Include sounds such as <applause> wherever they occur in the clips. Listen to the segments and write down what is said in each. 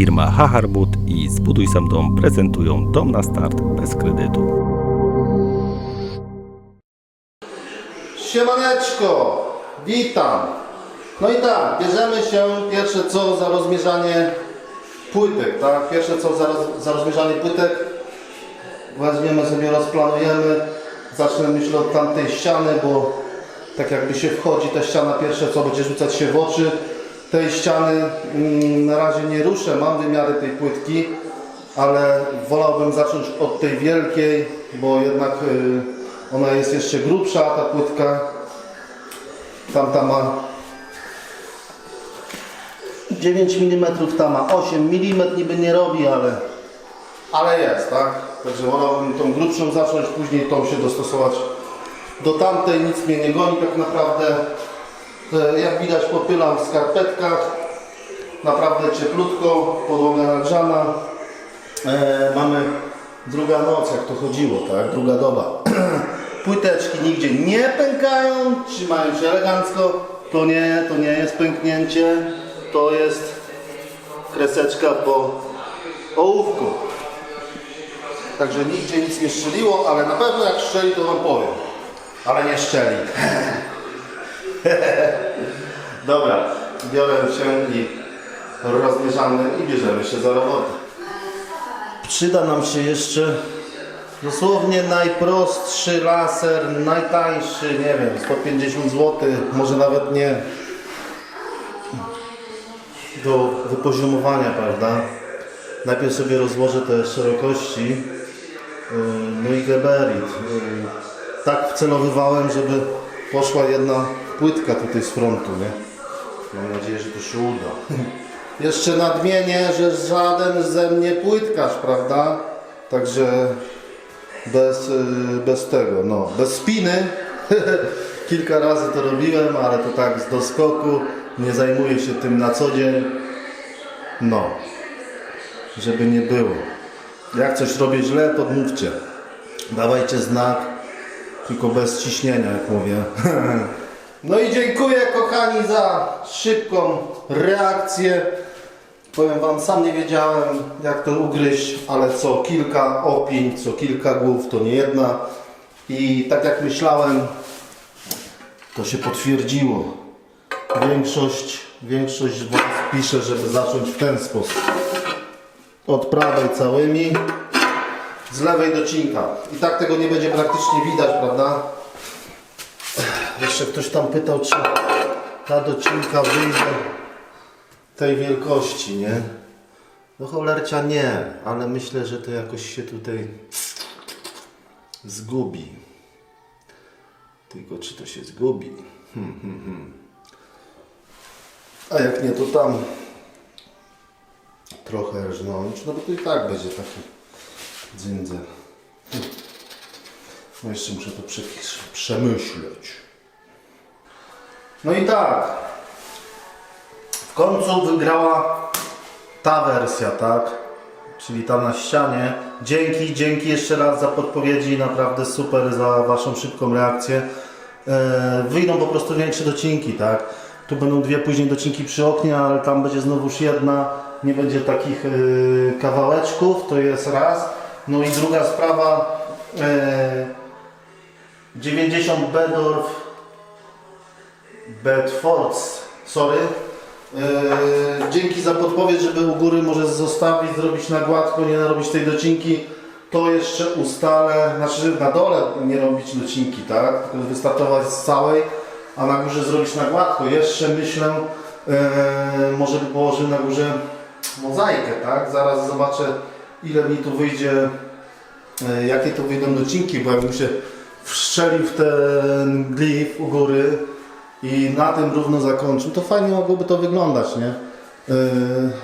Firma Haharbut i Zbuduj Sam Dom prezentują Dom na start bez kredytu. Siemaneczko, witam. No i tak, bierzemy się pierwsze co za rozmierzanie płytek, tak? Pierwsze co za, roz, za rozmierzanie płytek. Weźmiemy sobie, rozplanujemy. Zacznę myślę od tamtej ściany, bo tak jakby się wchodzi, ta ściana pierwsze co będzie rzucać się w oczy. Tej ściany mm, na razie nie ruszę, mam wymiary tej płytki, ale wolałbym zacząć od tej wielkiej, bo jednak y, ona jest jeszcze grubsza, ta płytka. Tamta ma 9 mm, ta ma 8 mm, niby nie robi, ale, ale jest, tak? Także wolałbym tą grubszą zacząć, później tą się dostosować do tamtej, nic mnie nie goni tak naprawdę. Jak widać popylam w skarpetkach, naprawdę cieplutko, podłoga nagrzana. E, mamy druga noc, jak to chodziło, tak? Druga doba. <clears throat> Płyteczki nigdzie nie pękają, trzymają się elegancko. To nie, to nie jest pęknięcie, to jest kreseczka po ołówku. Także nigdzie nic nie strzeliło, ale na pewno jak strzeli, to wam powiem. Ale nie szczeli. <laughs> <laughs> Dobra, biorę się i rozmierzamy i bierzemy się za robotę. Przyda nam się jeszcze dosłownie najprostszy laser, najtańszy, nie wiem, 150 zł, może nawet nie do wypoziomowania, prawda? Najpierw sobie rozłożę te szerokości, yy, no i gabaryt. Yy, Tak wcelowywałem, żeby poszła jedna płytka tutaj z frontu, nie? Mam nadzieję, że to się uda. <laughs> Jeszcze nadmienię, że żaden ze mnie płytkarz, prawda? Także bez, y, bez tego, no, bez spiny. <laughs> Kilka razy to robiłem, ale to tak z doskoku. Nie zajmuję się tym na co dzień. No, żeby nie było. Jak coś robię źle, to mówcie. Dawajcie znak, tylko bez ciśnienia, jak mówię. <laughs> No i dziękuję kochani za szybką reakcję. Powiem Wam, sam nie wiedziałem jak to ugryźć, ale co kilka opinii, co kilka głów, to nie jedna. I tak jak myślałem, to się potwierdziło. Większość, większość Was pisze, żeby zacząć w ten sposób. Od prawej całymi, z lewej docinka. I tak tego nie będzie praktycznie widać, prawda? Jeszcze ktoś tam pytał, czy ta docinka wyjdzie tej wielkości, nie? No cholercia nie, ale myślę, że to jakoś się tutaj zgubi. Tylko czy to się zgubi? Hmm, hmm, hmm. A jak nie, to tam trochę rżnąć, no bo to i tak będzie taki dzyndzel. No jeszcze muszę to prze- przemyśleć. No i tak. W końcu wygrała ta wersja, tak? Czyli ta na ścianie. Dzięki, dzięki jeszcze raz za podpowiedzi, naprawdę super za Waszą szybką reakcję. E, wyjdą po prostu większe docinki, tak? Tu będą dwie później docinki przy oknie, ale tam będzie znowuż jedna. Nie będzie takich e, kawałeczków, to jest raz. No i druga sprawa. E, 90 Bedorf Bedfords, sorry. Yy, dzięki za podpowiedź, żeby u góry może zostawić, zrobić na gładko, nie narobić tej docinki. To jeszcze ustalę, znaczy na dole nie robić docinki, tak? Tylko wystartować z całej, a na górze zrobić na gładko. Jeszcze myślę, yy, może by położył na górze mozaikę, tak? Zaraz zobaczę ile mi tu wyjdzie, yy, jakie tu wyjdą docinki, bo jakbym się wszczelił w ten glif u góry, i na tym równo zakończył, to fajnie mogłoby to wyglądać, nie?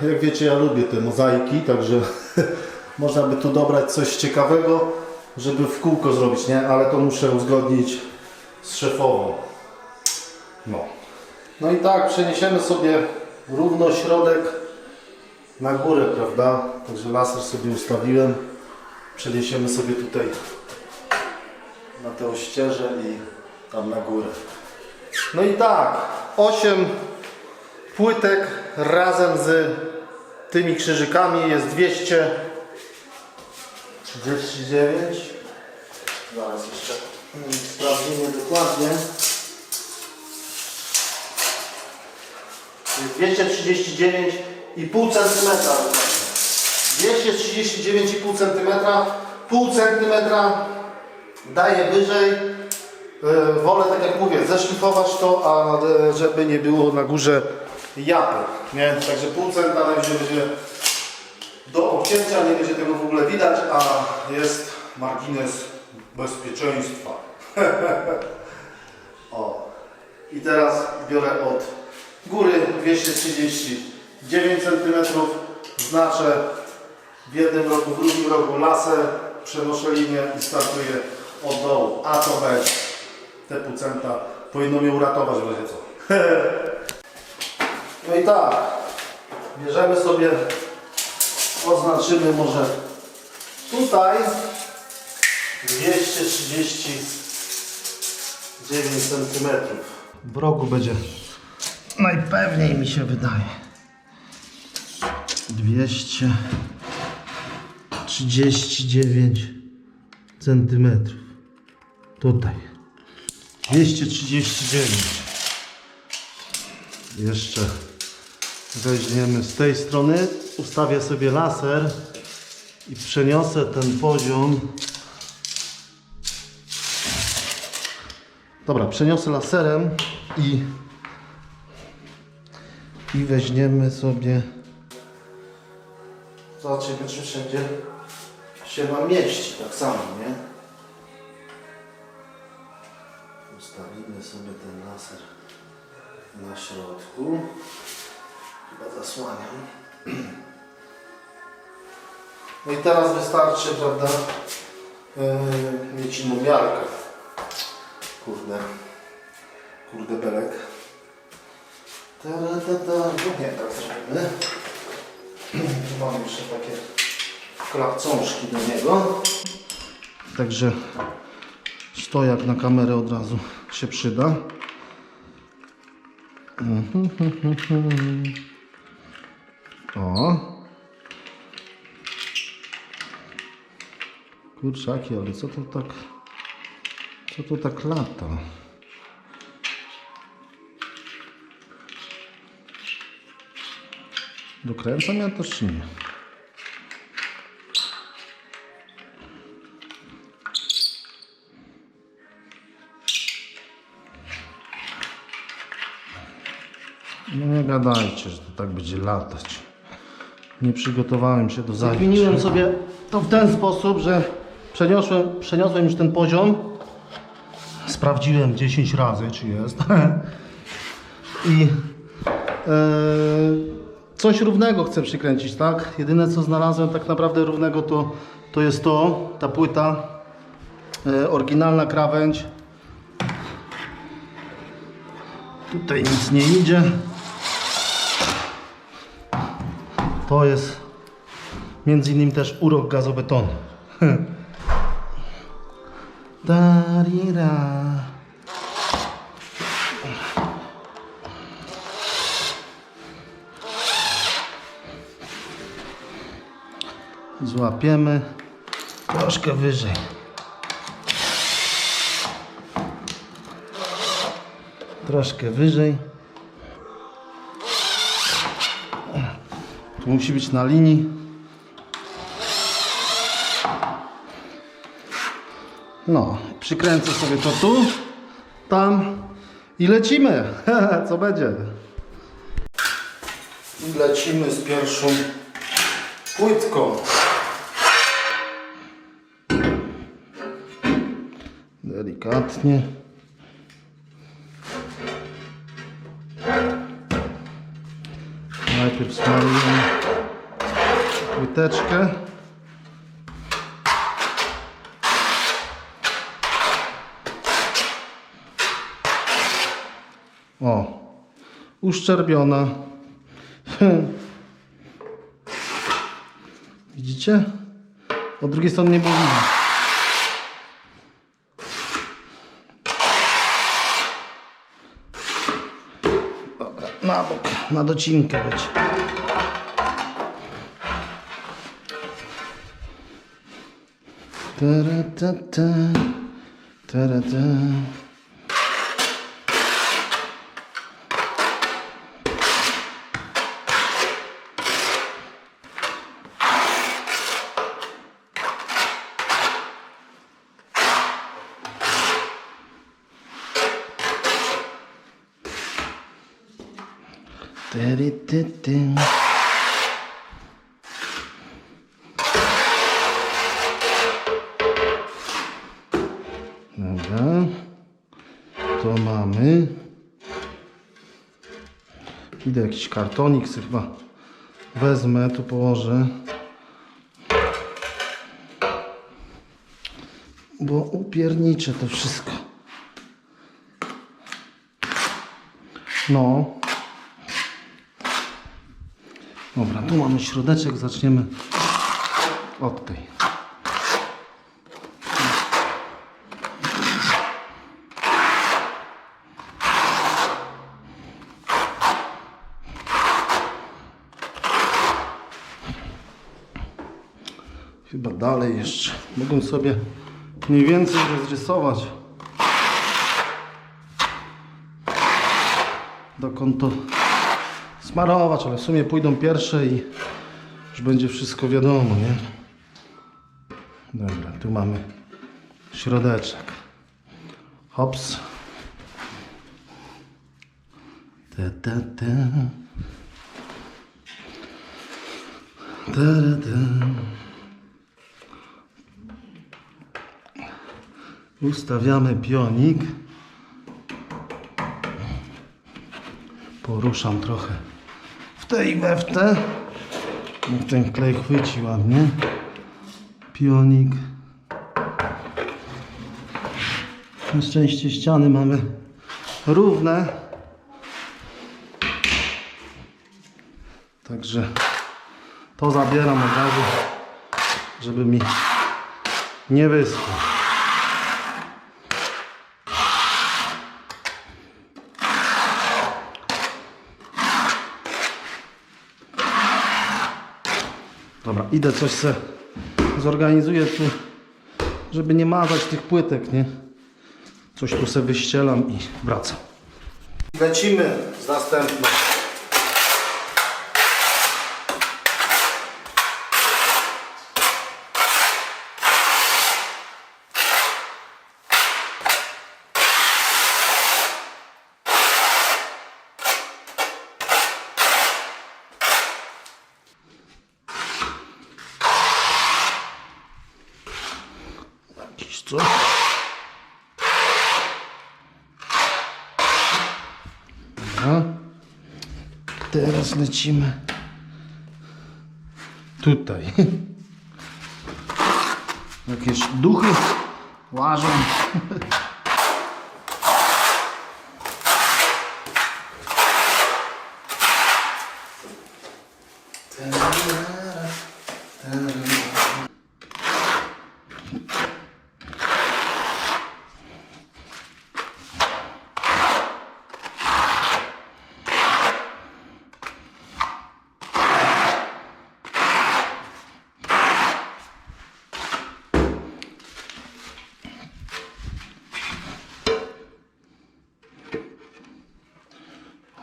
Yy, jak wiecie, ja lubię te mozaiki, także <laughs> można by tu dobrać coś ciekawego, żeby w kółko zrobić, nie? Ale to muszę uzgodnić z szefową. No. No i tak, przeniesiemy sobie równo środek na górę, prawda? Także laser sobie ustawiłem. Przeniesiemy sobie tutaj na te ościeże i tam na górę. No i tak, 8 płytek razem z tymi krzyżykami jest 239. Zaraz jeszcze mm, sprawdzimy dokładnie. Jest 239,5 cm. 239,5 cm. Pół centymetra daje wyżej. E, Wolę, tak jak mówię, zeszlifować to, a e, żeby nie było na górze japy. Nie? Także pół centa będzie do obcięcia, nie będzie tego w ogóle widać, a jest margines bezpieczeństwa. <laughs> o. I teraz biorę od góry 239 cm, znaczę w jednym rogu, w drugim rogu laser, przenoszę linię i startuję od dołu. A to B, te pół centa powinno mnie uratować w razie co. <laughs> no i tak, bierzemy sobie, oznaczymy może tutaj 239 cm. W rogu będzie najpewniej mi się wydaje. 239 centymetrów. Tutaj. 239. Jeszcze weźmiemy z tej strony. Ustawię sobie laser i przeniosę ten poziom. Dobra, przeniosę laserem i i weźmiemy sobie zobaczymy czy wszędzie się nam mieści tak samo, nie? Sobie ten laser na środku chyba zasłaniam <clears throat> no i teraz wystarczy, prawda yy, mieć inną miarkę kurde kurde belek Ta-ra-ta-ta. No nie, tak zrobimy. <clears throat> Mam jeszcze takie klapcążki do niego. Także stojak na kamerę od razu się przyda. O. Kurczaki, ale co to tak... Co to tak lata? Dokręcam ja to czy nie? Nie gadajcie, że to tak będzie latać. Nie przygotowałem się do zajęć. Zmieniłem sobie to w ten sposób, że przeniosłem, przeniosłem już ten poziom. Sprawdziłem 10 razy, czy jest. <laughs> I e, coś równego chcę przykręcić, tak? Jedyne co znalazłem tak naprawdę równego to, to jest to, ta płyta, e, oryginalna krawędź. Tutaj nic nie idzie. To jest między innymi też urok gazobetonu. <laughs> Darira. Złapiemy troszkę wyżej. Troszkę wyżej. Tu musi być na linii. No, przykręcę sobie to tu, tam i lecimy. <laughs> Co będzie? I lecimy z pierwszą płytką. Delikatnie. Najpierw smarujemy płyteczkę. O, uszczerbiona. <laughs> Widzicie? Od drugiej strony nie było na bok, na docinkę być. 따라따따 따라따. Mamy. Idę jakiś kartonik sobie chyba wezmę, tu położę. Bo upierniczę to wszystko. No. Dobra, tu mamy środeczek, zaczniemy od tej. Chyba dalej jeszcze. Mogę sobie mniej więcej rozrysować. Dokąd to smarować, ale w sumie pójdą pierwsze i już będzie wszystko wiadomo, nie? Dobra, tu mamy środeczek. Hops. Ta, ta, ta. Ta, ta, ta. Ustawiamy pionik. Poruszam trochę w te i we w te. Ten klej chwyci ładnie. Pionik. Na szczęście ściany mamy równe. Także to zabieram od razu, żeby mi nie wyschło. Dobra, idę coś se zorganizuję tu, żeby nie mazać tych płytek, nie? Coś tu se wyścielam i wracam. Lecimy z następną. Jakiś co? Dobra. Teraz lecimy tutaj. <laughs> Jakieś duchy łażą. <laughs>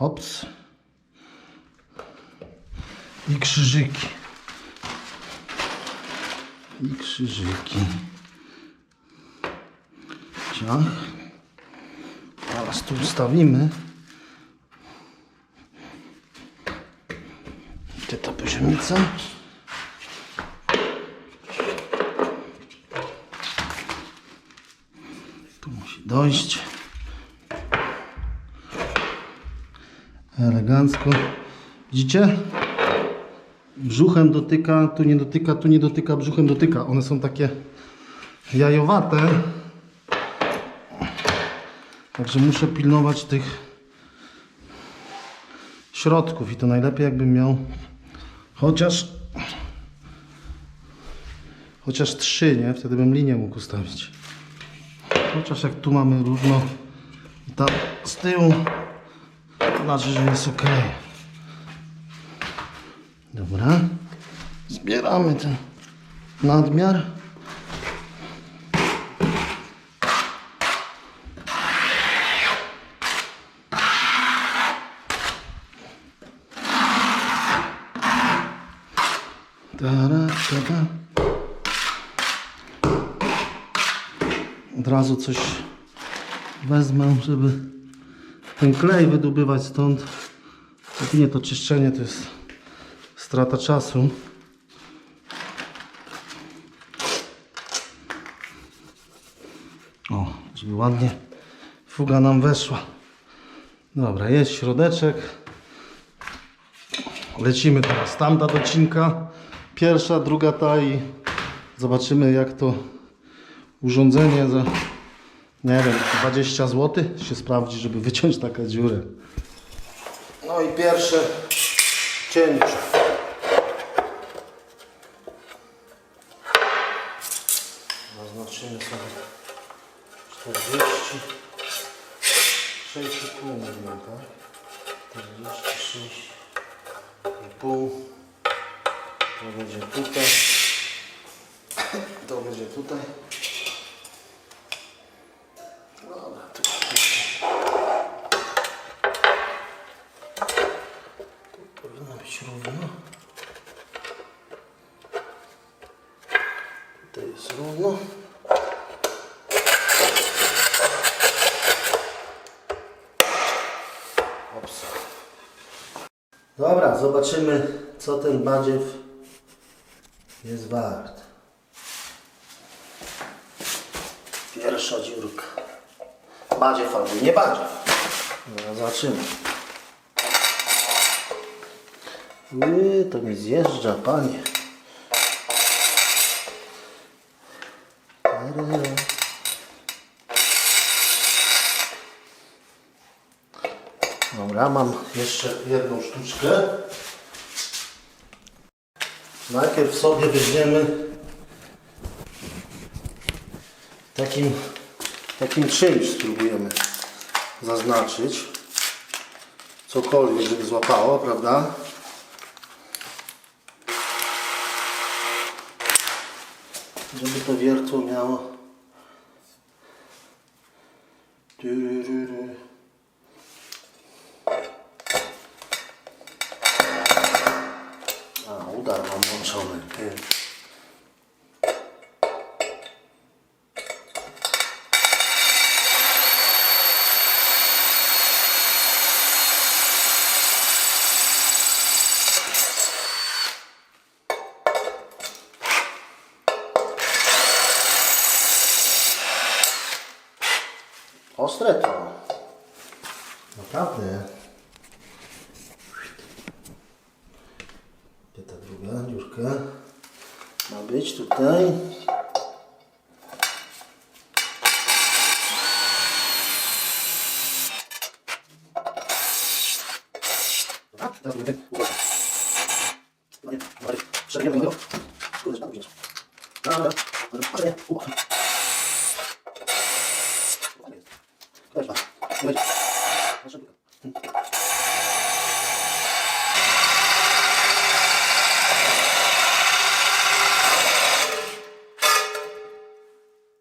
Hops. I krzyżyki. I krzyżyki. Ciach. Teraz tu ustawimy. Gdzie ta poziomica? Tu musi dojść. Elegancko. Widzicie? Brzuchem dotyka, tu nie dotyka, tu nie dotyka, brzuchem dotyka. One są takie jajowate. Także muszę pilnować tych środków i to najlepiej jakbym miał chociaż chociaż trzy, nie? Wtedy bym linię mógł ustawić. Chociaż jak tu mamy równo i tam z tyłu znaczy, że jest ok. Dobra. Zbieramy ten nadmiar. Tara, tara. Od razu coś wezmę, żeby ten klej wydobywać stąd. Jedynie to czyszczenie to jest strata czasu. O, żeby ładnie fuga nam weszła. Dobra, jest środeczek. Lecimy teraz tam ta docinka. Pierwsza, druga ta i zobaczymy jak to urządzenie za nie wiem, 20 zł się sprawdzi, żeby wyciąć taką dziurę. No i pierwsze cięcie. Zaznaczymy sobie 40 6,5 mm, tak? 46 i pół. To będzie tutaj. To będzie tutaj. Dobra, tu. Tu powinno być równo. Tutaj jest równo. Ops. Dobra, zobaczymy co ten badziew jest wart. Pierwsza dziurka. Badziew albo nie badziew. No, zobaczymy. Yy, to mi zjeżdża, panie. Dobra, mam jeszcze jedną sztuczkę. Najpierw sobie weźmiemy takim, takim czymś spróbujemy zaznaczyć. Cokolwiek, żeby złapało, prawda? Żeby to wiertło miało. is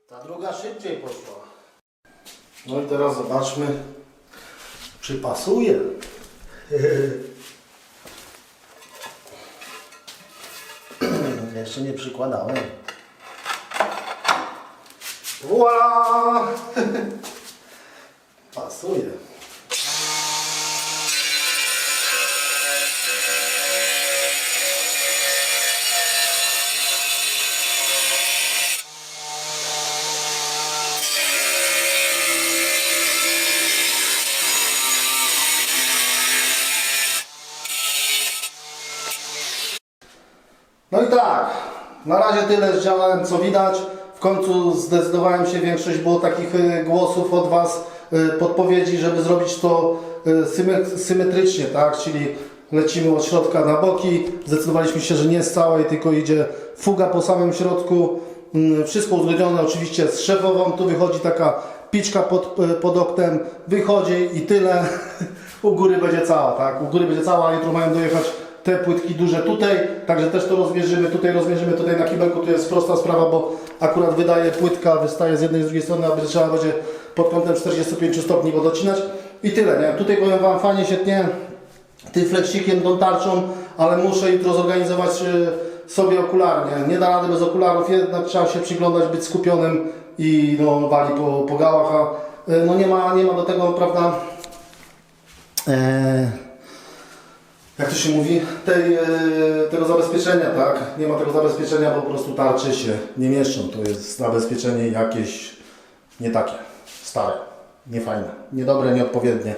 Ta druga szybciej poszła. No i teraz zobaczmy, czy pasuje. <laughs> Jeszcze nie przykładałem. Voila! Pasuje. No i tak, na razie tyle zdziałałem co widać. W końcu zdecydowałem się, większość było takich y, głosów od Was, y, podpowiedzi, żeby zrobić to symy- symetrycznie, tak? Czyli lecimy od środka na boki. Zdecydowaliśmy się, że nie z całej, tylko idzie fuga po samym środku. Mm, Wszystko uzgodnione oczywiście z szefową. Tu wychodzi taka piczka pod, pod oknem, wychodzi i tyle. <laughs> U góry będzie cała, tak? U góry będzie cała, jutro mają dojechać te płytki duże tutaj, także też to rozmierzymy, tutaj rozmierzymy, tutaj na kibelku to jest prosta sprawa, bo akurat wydaje płytka, wystaje z jednej i z drugiej strony, a trzeba będzie pod kątem 45 stopni go docinać i tyle, nie? Tutaj powiem Wam fajnie, świetnie, tym fleksikiem, tą tarczą, ale muszę jutro zorganizować sobie okularnie. Nie da rady bez okularów, jednak trzeba się przyglądać, być skupionym i no, wali po, po gałach, a e, no, nie, ma, nie ma do tego, prawda, e, jak to się mówi, tej, e, tego zabezpieczenia, tak? Nie ma tego zabezpieczenia, po prostu tarczy się nie mieszczą. To jest zabezpieczenie jakieś nie takie, stare, niefajne, niedobre, nieodpowiednie.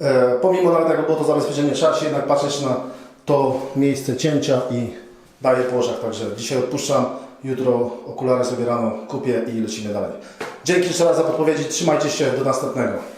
E, pomimo nawet jak było to zabezpieczenie, trzeba się jednak patrzeć na to miejsce cięcia i daje po oczach. Także dzisiaj odpuszczam, jutro okulary sobie rano kupię i lecimy dalej. Dzięki jeszcze raz za podpowiedzi, trzymajcie się, do następnego.